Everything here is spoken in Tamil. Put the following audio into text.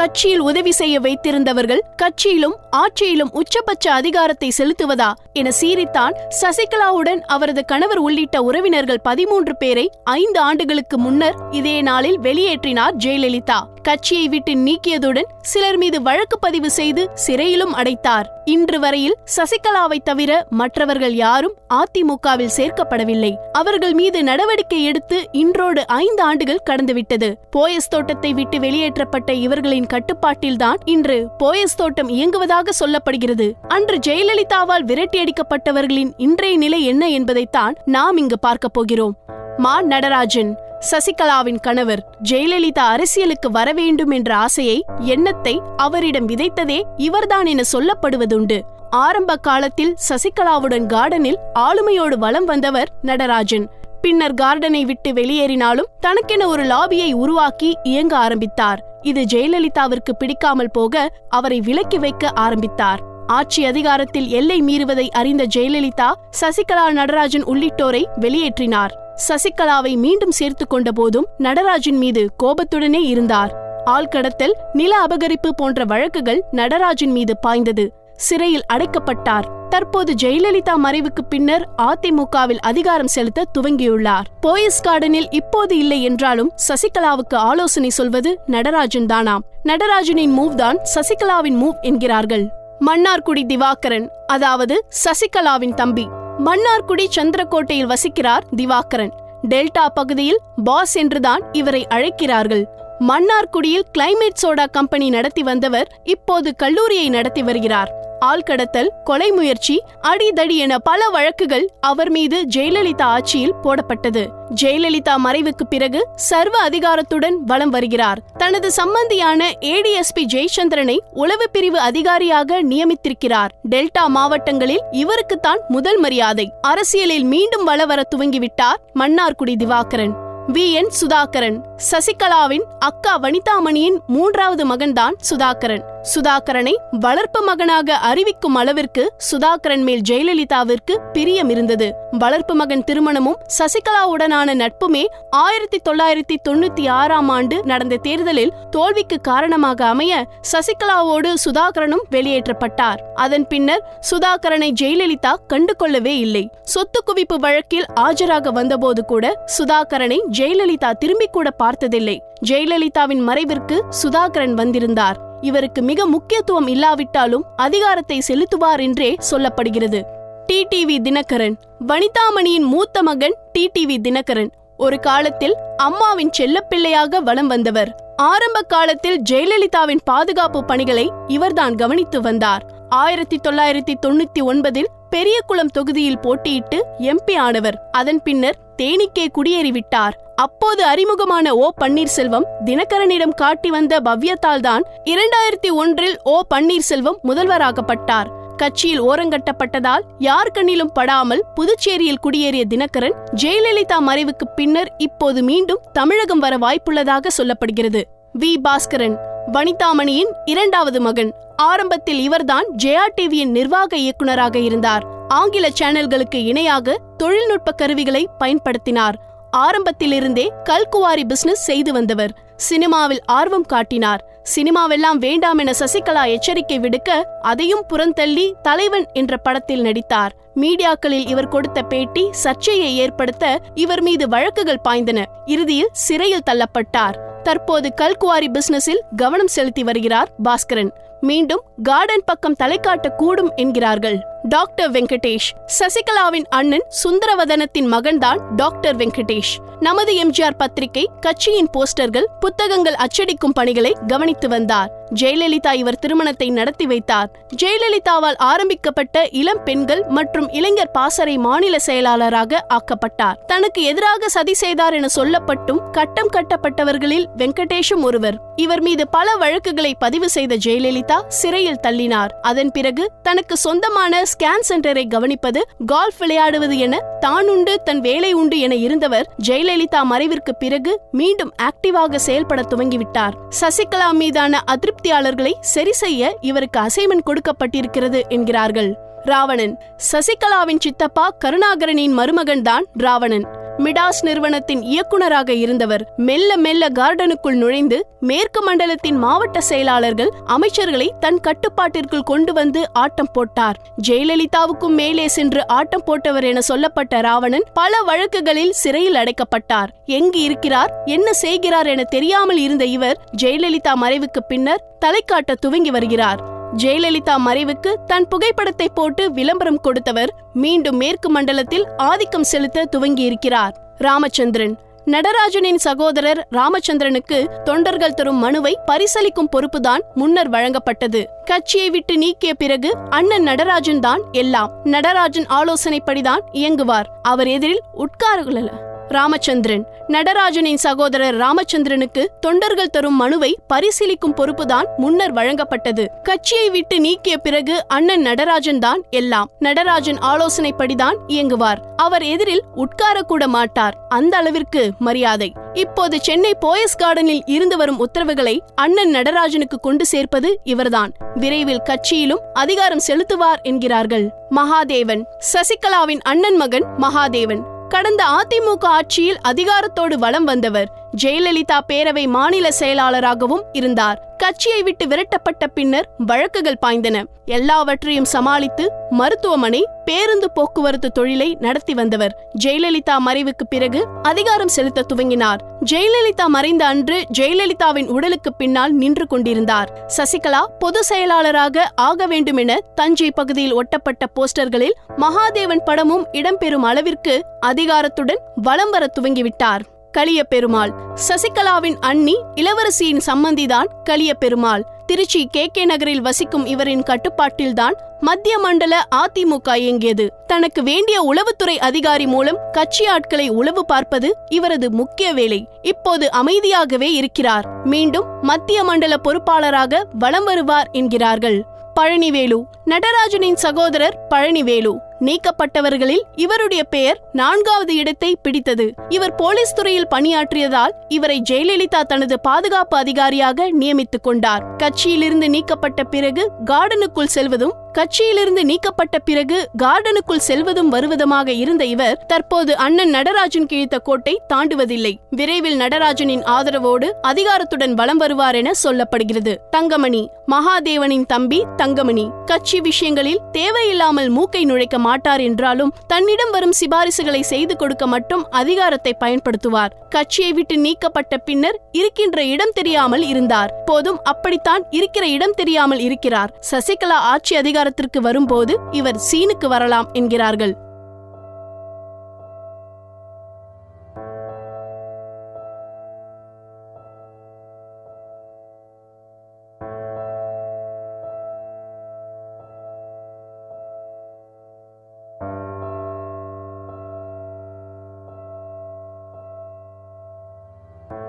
கட்சியில் உதவி செய்ய வைத்திருந்தவர்கள் கட்சியிலும் ஆட்சியிலும் உச்சபட்ச அதிகாரத்தை செலுத்துவதா என சீறித்தான் சசிகலாவுடன் அவரது கணவர் உள்ளிட்ட உறவினர்கள் பதிமூன்று பேரை ஐந்து ஆண்டுகளுக்கு முன்னர் இதே நாளில் வெளியேற்றினார் ஜெயலலிதா. கட்சியை விட்டு நீக்கியதுடன் சிலர் மீது வழக்கு பதிவு செய்து சிறையிலும் அடைத்தார். இன்று வரையில் சசிகலாவை தவிர மற்றவர்கள் யாரும் அதிமுகவில் சேர்க்கப்படவில்லை. அவர்கள் மீது நடவடிக்கை எடுத்து இன்றோடு ஐந்து ஆண்டுகள் கடந்துவிட்டது. போயஸ் தோட்டத்தை விட்டு வெளியேற்றப்பட்ட இவர்களின் கட்டுப்பாட்டில்தான் இன்று போயஸ் தோட்டம் இயங்குவதாக சொல்லப்படுகிறது. அன்று ஜெயலலிதாவால் விரட்டியடிக்கப்பட்டவர்களின் இன்றைய நிலை என்ன என்பதைத்தான் நாம் இங்கு பார்க்க போகிறோம். மா நடராஜன் சசிகலாவின் கணவர் ஜெயலலிதா அரசியலுக்கு வர வேண்டும் என்ற ஆசையை எண்ணத்தை அவரிடம் விதைத்ததே இவர்தான் என சொல்லப்படுவதுண்டு. ஆரம்ப காலத்தில் சசிகலாவுடன் கார்டனில் ஆளுமையோடு வலம் வந்தவர் நடராஜன். பின்னர் கார்டனை விட்டு வெளியேறினாலும் தனக்கென ஒரு லாபியை உருவாக்கி இயங்க ஆரம்பித்தார். இது ஜெயலலிதாவிற்கு பிடிக்காமல் போக அவரை விலக்கி வைக்க ஆரம்பித்தார். ஆட்சி அதிகாரத்தில் எல்லை மீறுவதை அறிந்த ஜெயலலிதா சசிகலா நடராஜன் உள்ளிட்டோரை வெளியேற்றினார். சசிகலாவை மீண்டும் சேர்த்து கொண்ட போதும் நடராஜன் மீது கோபத்துடனே இருந்தார். ஆள்கடத்தல் நில அபகரிப்பு போன்ற வழக்குகள் நடராஜன் மீது பாய்ந்தது. சிறையில் அடைக்கப்பட்டார். தற்போது ஜெயலலிதா மறைவுக்கு பின்னர் அதிமுகவில் அதிகாரம் செலுத்த துவங்கியுள்ளார். போயஸ் கார்டனில் இப்போது இல்லை என்றாலும் சசிகலாவுக்கு ஆலோசனை சொல்வது நடராஜன் தானாம். நடராஜனின் மூவ் தான் சசிகலாவின் மூவ் என்கிறார்கள். மன்னார்குடி திவாகரன் அதாவது சசிகலாவின் தம்பி. மன்னார்குடி சந்திரக்கோட்டையில் வசிக்கிறார் திவாகரன். டெல்டா பகுதியில் பாஸ் என்றுதான் இவரை அழைக்கிறார்கள். மன்னார்குடியில் கிளைமேட் சோடா கம்பெனி நடத்தி வந்தவர் இப்போது கல்லூரியை நடத்தி வருகிறார். ஆள்கடத்தல் கொலை முயற்சி அடிதடி என பல வழக்குகள் அவர் மீது ஜெயலலிதா ஆட்சியில் போடப்பட்டது. ஜெயலலிதா மறைவுக்கு பிறகு சர்வ அதிகாரத்துடன் வலம் வருகிறார். தனது சம்பந்தியான ஏடிஎஸ்பி ஜெயச்சந்திரனை உளவு பிரிவு அதிகாரியாக நியமித்திருக்கிறார். டெல்டா மாவட்டங்களில் இவருக்குத்தான் முதல் மரியாதை. அரசியலில் மீண்டும் வள வர துவங்கிவிட்டார் மன்னார்குடி திவாகரன். வி. என். சுதாகரன். சசிகலாவின் அக்கா வனிதாமணியின் மூன்றாவது மகன்தான் சுதாகரன். சுதாகரனை வளர்ப்பு மகனாக அறிவிக்கும் அளவிற்கு சுதாகரன் மேல் ஜெயலலிதாவிற்கு பிரியம் இருந்தது. வளர்ப்பு மகன் திருமணமும் சசிகலாவுடனான நட்புமே ஆயிரத்தி தொள்ளாயிரத்தி தொண்ணூத்தி ஆறாம் ஆண்டு நடந்த தேர்தலில் தோல்விக்கு காரணமாக அமைய சசிகலாவோடு சுதாகரனும் வெளியேற்றப்பட்டார். அதன் பின்னர் சுதாகரனை ஜெயலலிதா கண்டுகொள்ளவே இல்லை. சொத்து குவிப்பு வழக்கில் ஆஜராக வந்தபோது கூட சுதாகரனை ஜெயலலிதா திரும்பிக் கூட பார்த்ததில்லை. ஜெயலலிதாவின் மறைவிற்கு சுதாகரன் வந்திருந்தார். இவருக்கு மிக முக்கியத்துவம் இல்லாவிட்டாலும் அதிகாரத்தை செலுத்துவார் என்றே சொல்லப்படுகிறது. டிடிவி தினகரன் வனிதாமணியின் மூத்த மகன் டிடிவி தினகரன் ஒரு காலத்தில் அம்மாவின் செல்லப்பிள்ளையாக வலம் வந்தவர். ஆரம்ப காலத்தில் ஜெயலலிதாவின் பாதுகாப்பு பணிகளை இவர்தான் கவனித்து வந்தார். ஆயிரத்தி தொள்ளாயிரத்தி தொண்ணூத்தி ஒன்பதில் பெரியகுளம் தொகுதியில் போட்டியிட்டு எம்பி ஆனவர். அதன் பின்னர் தேனிக்கே குடியேறிவிட்டார். அப்போது அறிமுகமான ஓ. பன்னீர்செல்வம் தினகரனிடம் காட்டி வந்த பவ்யத்தால் தான் இரண்டாயிரத்தி ஒன்றில் ஓ. பன்னீர்செல்வம் முதல்வராகப்பட்டார். கட்சியில் ஓரங்கட்டப்பட்டதால் யார் கண்ணிலும் படாமல் புதுச்சேரியில் குடியேறிய தினகரன் ஜெயலலிதா மறைவுக்கு பின்னர் இப்போது மீண்டும் தமிழகம் வர வாய்ப்புள்ளதாக சொல்லப்படுகிறது. வி. பாஸ்கரன். வனிதாமணியின் இரண்டாவது மகன். ஆரம்பத்தில் இவர்தான் ஜெயா டிவியின் நிர்வாக இயக்குனராக இருந்தார். ஆங்கில சேனல்களுக்கு இணையாக தொழில்நுட்ப கருவிகளை பயன்படுத்தினார். ஆரம்பத்திலிருந்தே கல்குவாரி பிசினஸ் செய்து வந்தவர். சினிமாவில் ஆர்வம் காட்டினார். சினிமாவெல்லாம் வேண்டாம் என சசிகலா எச்சரிக்கை விடுக்க அதையும் புறந்தள்ளி தலைவன் என்ற படத்தில் நடித்தார். மீடியாக்களில் இவர் கொடுத்த பேட்டி சர்ச்சையை ஏற்படுத்த இவர் மீது வழக்குகள் பாய்ந்தன. இறுதியில் சிறையில் தள்ளப்பட்டார். தற்போது கல்குவாரி பிசினஸில் கவனம் செலுத்தி வருகிறார் பாஸ்கரன். மீண்டும் கார்டன் பக்கம் தலை காட்டக்கூடும் என்கிறார்கள். டாக்டர் வெங்கடேஷ் சசிகலாவின் அண்ணன் சுந்தரவதனத்தின் மகன்தான் டாக்டர் வெங்கடேஷ். நமது எம்ஜிஆர் பத்திரிகை கட்சியின் போஸ்டர்கள் புத்தகங்கள் அச்சடிக்கும் பணிகளை கவனித்து வந்தார். ஜெயலலிதா இவர் திருமணத்தை நடத்தி வைத்தார். ஜெயலலிதாவால் ஆரம்பிக்கப்பட்ட இளம் பெண்கள் மற்றும் இளைஞர் பாசறை மாநில செயலாளராக ஆக்கப்பட்டார். தனக்கு எதிராக சதி செய்தார் என சொல்லப்பட்டும் கட்டம் கட்டப்பட்டவர்களில் வெங்கடேஷும் ஒருவர். இவர் மீது பல வழக்குகளை பதிவு செய்த ஜெயலலிதா சிறையில் தள்ளினார். அதன் பிறகு தனக்கு சொந்தமான ஸ்கேன் சென்டரை கவனிப்பது கால்ஃப் விளையாடுவது என தான் உண்டு தன் வேலை உண்டு என இருந்தவர் ஜெயலலிதா மறைவிற்கு பிறகு மீண்டும் ஆக்டிவாக செயல்பட துவங்கிவிட்டார். சசிகலா மீதான அதிருப்தியாளர்களை சரி செய்ய இவருக்கு அசைன்மெண்ட் கொடுக்கப்பட்டிருக்கிறது என்கிறார்கள். ராவணன். சசிகலாவின் சித்தப்பா கருணாகரனின் மருமகன் தான் ராவணன். மிடாஸ் நிறுவனத்தின் இயக்குனராக இருந்தவர் மெல்ல மெல்ல கார்டனுக்குள் நுழைந்து மேற்கு மண்டலத்தின் மாவட்ட செயலாளர்கள் அமைச்சர்களை தன் கட்டுப்பாட்டிற்குள் கொண்டு வந்து ஆட்டம் போட்டார். ஜெயலலிதாவுக்கும் மேலே சென்று ஆட்டம் போட்டவர் என சொல்லப்பட்ட ராவணன் பல வழக்குகளில் சிறையில் அடைக்கப்பட்டார். எங்கு இருக்கிறார் என்ன செய்கிறார் என தெரியாமல் இருந்த இவர் ஜெயலலிதா மறைவுக்கு பின்னர் தலை காட்ட துவங்கி வருகிறார். ஜெயலலிதா மறைவுக்கு தன் புகைப்படத்தை போட்டு விளம்பரம் கொடுத்தவர் மீண்டும் மேற்கு மண்டலத்தில் ஆதிக்கம் செலுத்த துவங்கியிருக்கிறார். ராமச்சந்திரன். நடராஜனின் சகோதரர் ராமச்சந்திரனுக்கு தொண்டர்கள் தரும் மனுவை பரிசளிக்கும் பொறுப்புதான் முன்னர் வழங்கப்பட்டது. கட்சியை விட்டு நீக்கிய பிறகு அண்ணன் நடராஜன் தான் எல்லாம். நடராஜன் ஆலோசனைப்படிதான் இயங்குவார். அவர் எதிரில் உட்காருகள ராமச்சந்திரன். நடராஜனின் சகோதரர் ராமச்சந்திரனுக்கு தொண்டர்கள் தரும் மனுவை பரிசீலிக்கும் பொறுப்புதான் முன்னர் வழங்கப்பட்டது. கட்சியை விட்டு நீக்கிய பிறகு அண்ணன் நடராஜன் தான் எல்லாம். நடராஜன் ஆலோசனைப்படிதான் இயங்குவார். அவர் எதிரில் உட்காரக்கூட மாட்டார். அந்த அளவிற்கு மரியாதை. இப்போது சென்னை போயஸ் கார்டனில் இருந்து வரும் உத்தரவுகளை அண்ணன் நடராஜனுக்கு கொண்டு சேர்ப்பது இவர்தான். விரைவில் கட்சியிலும் அதிகாரம் செலுத்துவார் என்கிறார்கள். மகாதேவன். சசிகலாவின் அண்ணன் மகன் மகாதேவன். கடந்த அதிமுக ஆட்சியில் அதிகாரத்தோடு வலம் வந்தவர். ஜெயலலிதா பேரவை மாநில செயலாளராகவும் இருந்தார். கட்சியை விட்டு விரட்டப்பட்ட பின்னர் வழக்குகள் பாய்ந்தன. எல்லாவற்றையும் சமாளித்து மருத்துவமனை பேருந்து போக்குவரத்து தொழிலை நடத்தி வந்தவர். ஜெயலலிதா மறைவுக்கு பிறகு அதிகாரம் செலுத்த துவங்கினார். ஜெயலலிதா மறைந்த அன்று ஜெயலலிதாவின் உடலுக்கு பின்னால் நின்று கொண்டிருந்தார். சசிகலா பொது செயலாளராக ஆக வேண்டுமென தஞ்சை பகுதியில் ஒட்டப்பட்ட போஸ்டர்களில் மகாதேவன் படமும் இடம்பெறும் அளவிற்கு அதிகாரத்துடன் வலம் வர துவங்கிவிட்டார். கலிய பெருமாள் சசிகலாவின் அண்ணி இளவரசியின் சம்மந்திதான் கலிய பெருமாள் திருச்சி கே கே நகரில் வசிக்கும் இவரின் கட்டுப்பாட்டில்தான் மத்திய மண்டல அதிமுக இயங்கியது. தனக்கு வேண்டிய உளவுத்துறை அதிகாரி மூலம் கட்சி ஆட்களை உளவு பார்ப்பது இவரது முக்கிய வேலை. இப்போது அமைதியாகவே இருக்கிறார். மீண்டும் மத்திய மண்டல பொறுப்பாளராக வலம் வருவார் என்கிறார்கள். பழனிவேலு. நடராஜனின் சகோதரர் பழனிவேலு. நீக்கப்பட்டவர்களில் இவருடைய பெயர் நான்காவது இடத்தை பிடித்தது. இவர் போலீஸ் துறையில் பணியாற்றியதால் இவரை ஜெயலலிதா தனது பாதுகாப்பு அதிகாரியாக நியமித்துக் கொண்டார். கட்சியிலிருந்து நீக்கப்பட்ட பிறகு கார்டனுக்குள் செல்வதும் கட்சியிலிருந்து நீக்கப்பட்ட பிறகு கார்டனுக்குள் செல்வதும் வருவதுமாக இருந்த இவர் தற்போது அண்ணன் நடராஜன் கிழித்த கோட்டை தாண்டுவதில்லை. விரைவில் நடராஜனின் ஆதரவோடு அதிகாரத்துடன் வலம் வருவார் என சொல்லப்படுகிறது. தங்கமணி மகாதேவனின் தம்பி தங்கமணி கட்சி விஷயங்களில் தேவையில்லாமல் மூக்கை நுழைக்க மாட்டார் என்றாலும் தன்னிடம் வரும் சிபாரிசுகளை செய்து கொடுக்க மட்டும் அதிகாரத்தை பயன்படுத்துவார். கட்சியை விட்டு நீக்கப்பட்ட பின்னர் இருக்கின்ற இடம் தெரியாமல் இருந்தார். போதும் அப்படித்தான் இருக்கிற இடம் தெரியாமல் இருக்கிறார். சசிகலா ஆட்சி அதிகாரத்திற்கு வரும்போது இவர் சீனுக்கு வரலாம் என்கிறார்கள்.